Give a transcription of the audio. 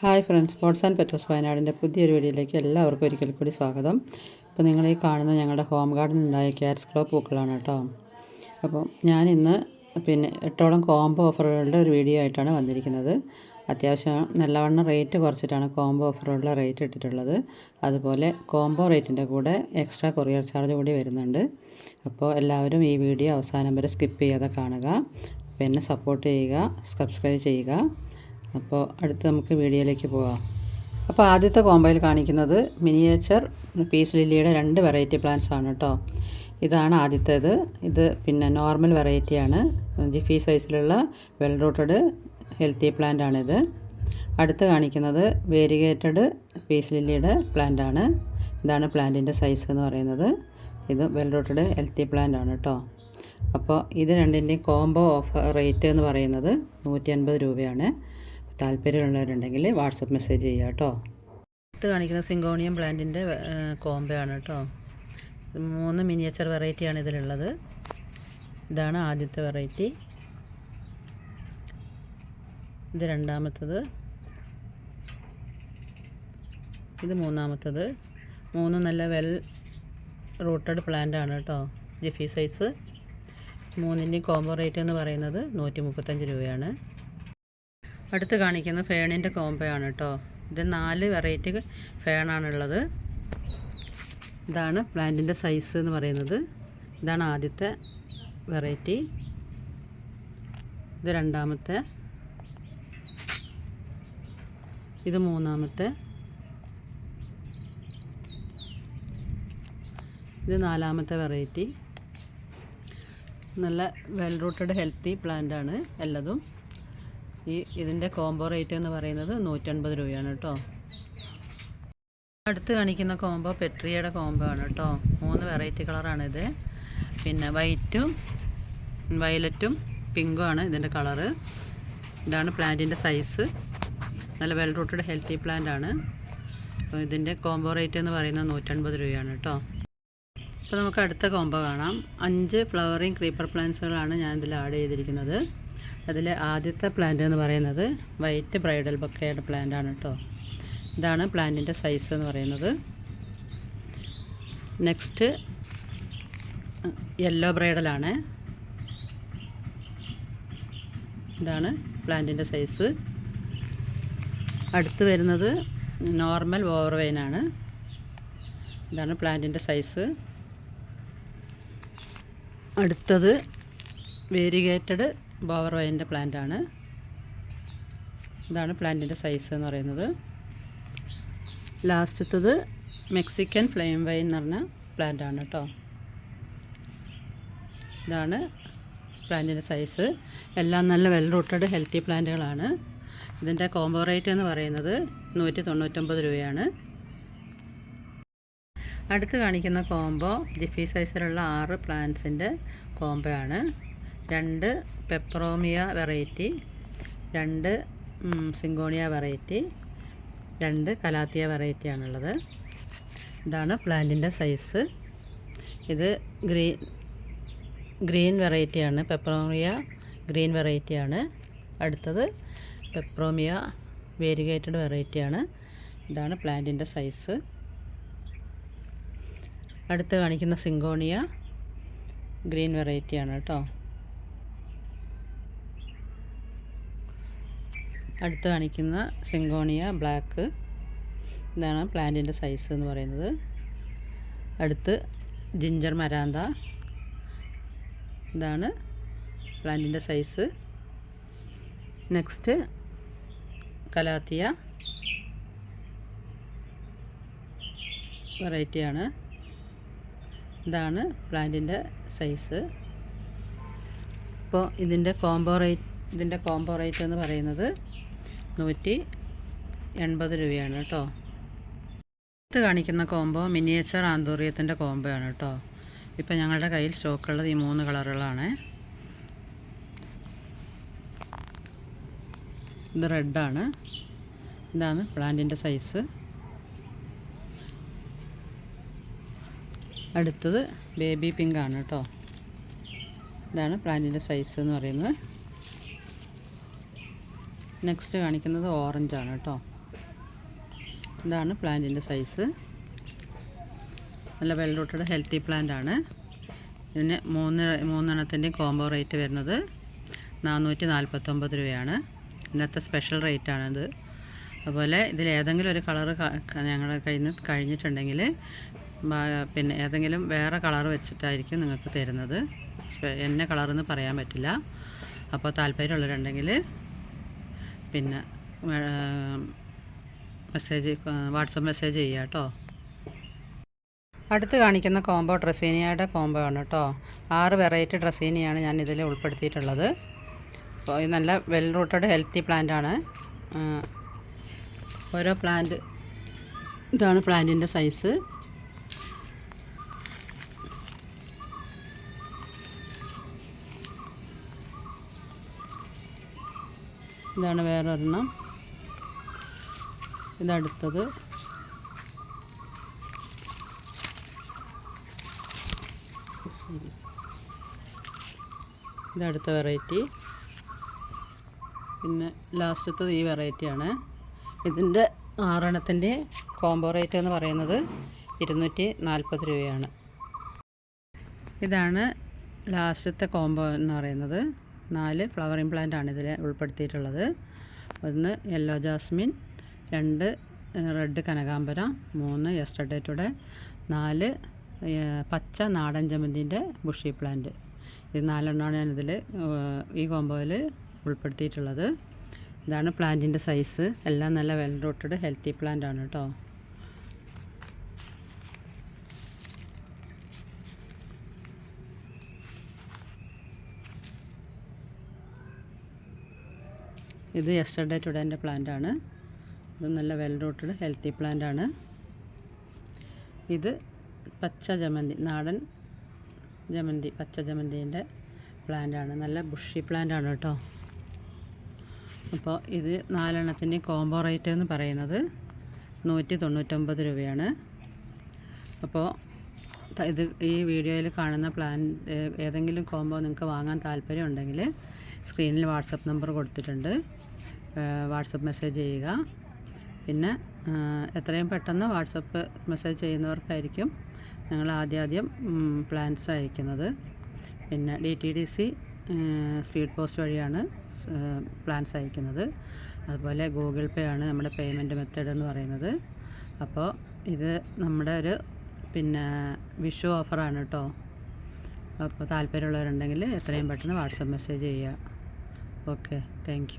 Hi friends sports and pets വയനാടിന്റെ പുതിയൊരു വീഡിയോയിലേക്ക് എല്ലാവർക്കും ഒരിക്കൽ കൂടി സ്വാഗതം. അപ്പോൾ നിങ്ങൾ ഈ കാണുന്ന ഞങ്ങളുടെ ഹോം ഗാർഡൻ ഉണ്ടായ ക്യാറ്റ്സ് ക്ലോ പൂക്കളാണ് കേട്ടോ. അപ്പം ഞാനിന്ന് പിന്നെ എട്ടോളം കോംബോ ഓഫറുകളുടെ ഒരു വീഡിയോ ആയിട്ടാണ് വന്നിരിക്കുന്നത്. അത്യാവശ്യം നല്ലവണ്ണം റേറ്റ് കുറച്ചിട്ടാണ് കോംബോ ഓഫറുകളുടെ റേറ്റ് ഇട്ടിട്ടുള്ളത്. അതുപോലെ കോംബോ റേറ്റിന്റെ കൂടെ എക്സ്ട്രാ കൊറിയർ ചാർജ് കൂടി വരുന്നുണ്ട്. അപ്പോൾ എല്ലാവരും ഈ വീഡിയോ അവസാനം വരെ സ്കിപ്പ് ചെയ്യാതെ കാണുക. പിന്നെ സപ്പോർട്ട് ചെയ്യുക സബ്സ്ക്രൈബ് ചെയ്യുക. അപ്പോൾ അടുത്ത് നമുക്ക് വീഡിയോയിലേക്ക് പോകാം അപ്പോൾ ആദ്യത്തെ കോമ്പയിൽ കാണിക്കുന്നത് മിനിയേച്ചർ പീസ് ലില്ലിയുടെ രണ്ട് വെറൈറ്റി പ്ലാന്റ്സ് ആണ് കേട്ടോ. ഇതാണ് ആദ്യത്തേത്. ഇത് പിന്നെ നോർമൽ വെറൈറ്റിയാണ് ജിഫി സൈസിലുള്ള വെൽ റൂട്ടഡ് ഹെൽത്തി പ്ലാന്റ് ആണിത് അടുത്ത് കാണിക്കുന്നത് വേരിഗേറ്റഡ് പീസ് ലില്ലിയുടെ പ്ലാന്റ് ആണ്. ഇതാണ് പ്ലാന്റിന്റെ സൈസ് എന്ന് പറയുന്നത്. ഇത് വെൽ റൂട്ടഡ് ഹെൽത്തി പ്ലാന്റ് ആണ് കേട്ടോ. അപ്പോൾ ഇത് രണ്ടിന്റെയും കോംബോ ഓഫർ റേറ്റ് എന്ന് പറയുന്നത് നൂറ്റി അൻപത് രൂപയാണ്. താല്പര്യമുള്ളവരുണ്ടെങ്കിൽ വാട്സപ്പ് മെസ്സേജ് ചെയ്യുക കേട്ടോ. അടുത്ത് കാണിക്കുന്ന സിങ്കോണിയം പ്ലാന്റിന്റെ കോമ്പയാണ് കേട്ടോ. മൂന്ന് മിനിയേച്ചർ വെറൈറ്റിയാണ് ഇതിലുള്ളത്. ഇതാണ് ആദ്യത്തെ വെറൈറ്റി. ഇത് രണ്ടാമത്തത്. ഇത് മൂന്നാമത്തത്. മൂന്ന് നല്ല വെൽ റൂട്ടഡ് പ്ലാന്റ് ആണ് കേട്ടോ ജിഫി സൈസ്. മൂന്നിന്റെയും കോംബോ റേറ്റ് എന്ന് പറയുന്നത് നൂറ്റി മുപ്പത്തഞ്ച് രൂപയാണ്. അടുത്ത് കാണിക്കുന്ന ഫേണിന്റെ ആണ് കേട്ടോ ഇത് നാല് വെറൈറ്റി ഫേണാണുള്ളത് ഇതാണ് പ്ലാന്റിന്റെ സൈസ് എന്ന് പറയുന്നത്. ഇതാണ് ആദ്യത്തെ വെറൈറ്റി ഇത് രണ്ടാമത്തെ. ഇത് മൂന്നാമത്തെ. ഇത് നാലാമത്തെ വെറൈറ്റി നല്ല വെൽ റൂട്ടഡ് ഹെൽത്തി പ്ലാന്റ് ആണ്. എല്ലതും ഈ ഇതിന്റെ കോംബോ റേറ്റ് എന്ന് പറയുന്നത് നൂറ്റൻപത് രൂപയാണ് കേട്ടോ. അടുത്ത് കാണിക്കുന്ന കോംബോ പെട്രിയയുടെ കോംബോ ആണ് കേട്ടോ. മൂന്ന് വെറൈറ്റി കളറാണിത് പിന്നെ വൈറ്റും വയലറ്റും പിങ്കും ആണ് ഇതിന്റെ കളറ് ഇതാണ് പ്ലാന്റിന്റെ സൈസ് നല്ല വെൽ റൂട്ടഡ് ഹെൽത്തി പ്ലാന്റ് ആണ്. അപ്പോൾ ഇതിന്റെ കോംബോ റേറ്റ് എന്ന് പറയുന്നത് നൂറ്റൻപത് രൂപയാണ് കേട്ടോ. അപ്പോൾ നമുക്ക് അടുത്ത കോംബോ കാണാം. അഞ്ച് ഫ്ലവറിങ് ക്രീപ്പർ പ്ലാന്റ്സുകളാണ് ഞാൻ ഇതിൽ ആഡ് ചെയ്തിരിക്കുന്നത്. അതിൽ ആദ്യത്തെ പ്ലാന്റ് എന്ന് പറയുന്നത് വൈറ്റ് ബ്രൈഡൽ ബൊക്കയുടെ പ്ലാന്റ് ആണ് കേട്ടോ ഇതാണ് പ്ലാന്റിന്റെ സൈസ് എന്ന് പറയുന്നത്. നെക്സ്റ്റ് യെല്ലോ ബ്രൈഡലാണ് ഇതാണ് പ്ലാന്റിന്റെ സൈസ് അടുത്ത് വരുന്നത് നോർമൽ ഓവർവെയിനാണ് ഇതാണ് പ്ലാന്റിന്റെ സൈസ് അടുത്തത് വേരിഗേറ്റഡ് ബോവർ വൈന്റെ പ്ലാന്റാണ്. ഇതാണ് പ്ലാന്റിന്റെ സൈസ് എന്ന് പറയുന്നത്. ലാസ്റ്റത്തത് മെക്സിക്കൻ ഫ്ലെയിം വൈൻ എന്ന് പറഞ്ഞ പ്ലാന്റാണ് കേട്ടോ. ഇതാണ് പ്ലാന്റിന്റെ സൈസ്. എല്ലാം നല്ല വെൽ റൂട്ടഡ് ഹെൽത്തി പ്ലാന്റുകളാണ്. ഇതിന്റെ കോംബോ റേറ്റ് എന്ന് പറയുന്നത് നൂറ്റി തൊണ്ണൂറ്റൊമ്പത് രൂപയാണ്. അടുത്ത് കാണിക്കുന്ന കോംബോ ജിഫി സൈസിലുള്ള ആറ് പ്ലാന്റ്സിന്റെ കോംബോ ആണ് രണ്ട് പെപ്പറോമിയ വെറൈറ്റി രണ്ട് സിങ്കോണിയ വെറൈറ്റി രണ്ട് കലാത്തിയ വെറൈറ്റി ആണുള്ളത് ഇതാണ് പ്ലാന്റിന്റെ സൈസ്. ഇത് ഗ്രീൻ ഗ്രീൻ വെറൈറ്റിയാണ് പെപ്പറോമിയ ഗ്രീൻ വെറൈറ്റിയാണ്. അടുത്തത് പെപ്പറോമിയ വേരിഗേറ്റഡ് വെറൈറ്റിയാണ്. ഇതാണ് പ്ലാന്റിന്റെ സൈസ്. അടുത്ത് കാണിക്കുന്ന സിങ്കോണിയ ഗ്രീൻ വെറൈറ്റിയാണ് കേട്ടോ. അടുത്ത് കാണിക്കുന്ന സിങ്കോണിയ ബ്ലാക്ക്. ഇതാണ് പ്ലാന്റിന്റെ സൈസ് എന്ന് പറയുന്നത്. അടുത്ത് ജിഞ്ചർ മരാന്ത. ഇതാണ് പ്ലാന്റിന്റെ സൈസ്. Next calathea. വെറൈറ്റിയാണ് ഇതാണ് പ്ലാന്റിന്റെ സൈസ്. ഇപ്പോൾ ഇതിന്റെ കോംബോ റേറ്റ് ഇതിന്റെ കോംബോ റേറ്റ് എന്ന് പറയുന്നത് നൂറ്റി എൺപത് രൂപയാണ് കേട്ടോ. അടുത്ത് കാണിക്കുന്ന കോംബോ മിനിയേച്ചർ ആന്തൂറിയത്തിന്റെ കോംബോ ആണ് കേട്ടോ. ഇപ്പോൾ ഞങ്ങളുടെ കയ്യിൽ സ്റ്റോക്കുള്ളത് ഈ മൂന്ന് കളറുകളാണ്. ഇത് റെഡാണ് ഇതാണ് പ്ലാന്റിന്റെ സൈസ് അടുത്തത് ബേബി പിങ്ക് ആണ് കേട്ടോ. ഇതാണ് പ്ലാന്റിന്റെ സൈസ് എന്ന് പറയുന്നത്. നെക്സ്റ്റ് കാണിക്കുന്നത് ഓറഞ്ചാണ് കേട്ടോ. ഇതാണ് പ്ലാന്റിന്റെ സൈസ് നല്ല വെൽ റൂട്ടഡ് ഹെൽത്തി പ്ലാന്റ് ആണ്. ഇതിന് മൂന്ന് മൂന്നെണ്ണത്തിന്റെയും കോംബോ റേറ്റ് വരുന്നത് നാനൂറ്റി നാൽപ്പത്തൊമ്പത് രൂപയാണ്. ഇന്നത്തെ സ്പെഷ്യൽ റേറ്റ് ആണിത് അതുപോലെ ഇതിൽ ഏതെങ്കിലും ഒരു കളറ് ഞങ്ങളുടെ കയ്യിൽ നിന്ന് കഴിഞ്ഞിട്ടുണ്ടെങ്കിൽ പിന്നെ ഏതെങ്കിലും വേറെ കളർ വെച്ചിട്ടായിരിക്കും നിങ്ങൾക്ക് തരുന്നത്. എന്നെ കളറെന്ന് പറയാൻ പറ്റില്ല. അപ്പോൾ താല്പര്യമുള്ളവരുണ്ടെങ്കിൽ പിന്നെ മെസ്സേജ് വാട്സപ്പ് മെസ്സേജ് ചെയ്യുക കേട്ടോ. അടുത്ത് കാണിക്കുന്ന കോംബോ ഡ്രസ്സീനിയയുടെ കോംബോ ആണ് കേട്ടോ. ആറ് വെറൈറ്റി ഡ്രസ്സീനിയാണ് ഞാൻ ഇതിൽ ഉൾപ്പെടുത്തിയിട്ടുള്ളത്. അപ്പോൾ ഇത് നല്ല വെൽ റൂട്ടഡ് ഹെൽത്തി പ്ലാന്റ് ആണ് ഓരോ പ്ലാന്റ് ഇതാണ് പ്ലാന്റിന്റെ സൈസ് ഇതാണ് വേറൊരെണ്ണം. ഇതടുത്തത് ഇതടുത്ത വെറൈറ്റി. പിന്നെ ലാസ്റ്റത്തത് ഈ വെറൈറ്റിയാണ് ഇതിന്റെ ആറെണ്ണത്തിന്റെ കോംബോ റേറ്റ് എന്ന് പറയുന്നത് ഇരുന്നൂറ്റി നാൽപ്പത് രൂപയാണ്. ഇതാണ് ലാസ്റ്റത്തെ കോംബോ എന്ന് പറയുന്നത്. നാല് ഫ്ലവറിങ് ആണ് ഇതിൽ ഉൾപ്പെടുത്തിയിട്ടുള്ളത്. ഒന്ന് യെല്ലോ ജാസ്മിൻ രണ്ട് റെഡ് കനകാംബര മൂന്ന് എസ്റ്റഡേറ്റുടെ നാല് പച്ച നാടൻ ജമന്തിന്റെ ബുഷി പ്ലാന്റ്. ഇത് നാലെണ്ണമാണ് ഞാനിതിൽ ഈ കോമ്പോയിൽ ഉൾപ്പെടുത്തിയിട്ടുള്ളത്. ഇതാണ് പ്ലാന്റിന്റെ സൈസ്. എല്ലാം നല്ല വെൽ റൂട്ടഡ് ഹെൽത്തി പ്ലാന്റ് ആണ് കേട്ടോ. ഇത് യെസ്റ്റർഡേ ടുഡേന്റെ പ്ലാന്റ് ആണ്. ഇത് നല്ല വെൽ റൂട്ടഡ് ഹെൽത്തി പ്ലാന്റ് ആണ്. ഇത് പച്ച ജമന്തി നാടൻ ജമന്തി പച്ച ജമന്തിന്റെ ആണ്. നല്ല ബുഷി പ്ലാന്റ് ആണ് കേട്ടോ. അപ്പോൾ ഇത് നാലെണ്ണത്തിന്റെ കോംബോ റേറ്റ് എന്ന് പറയുന്നത് നൂറ്റി തൊണ്ണൂറ്റൊമ്പത് രൂപയാണ് അപ്പോൾ ഇത് ഈ വീഡിയോയിൽ കാണുന്ന പ്ലാൻ ഏതെങ്കിലും കോംബോ നിങ്ങൾക്ക് വാങ്ങാൻ താല്പര്യം ഉണ്ടെങ്കിൽ സ്ക്രീനിൽ വാട്സപ്പ് നമ്പർ കൊടുത്തിട്ടുണ്ട്. വാട്സപ്പ് മെസ്സേജ് ചെയ്യുക. പിന്നെ എത്രയും പെട്ടെന്ന് വാട്സപ്പ് മെസ്സേജ് ചെയ്യുന്നവർക്കായിരിക്കും ഞങ്ങൾ ആദ്യം ആദ്യം പ്ലാൻസ് അയക്കുന്നത്. പിന്നെ D T D C speed post വഴിയാണ് പ്ലാൻസ് അയക്കുന്നത്. അതുപോലെ ഗൂഗിൾ പേ ആണ് നമ്മുടെ പേയ്മെന്റ് മെത്തേഡ് എന്ന് പറയുന്നത്. അപ്പോൾ ഇത് നമ്മുടെ ഒരു പിന്നെ വിഷു ഓഫറാണ് കേട്ടോ. അപ്പോൾ താല്പര്യമുള്ളവരുണ്ടെങ്കിൽ എത്രയും പെട്ടെന്ന് വാട്സപ്പ് മെസ്സേജ് ചെയ്യുക. Okay thank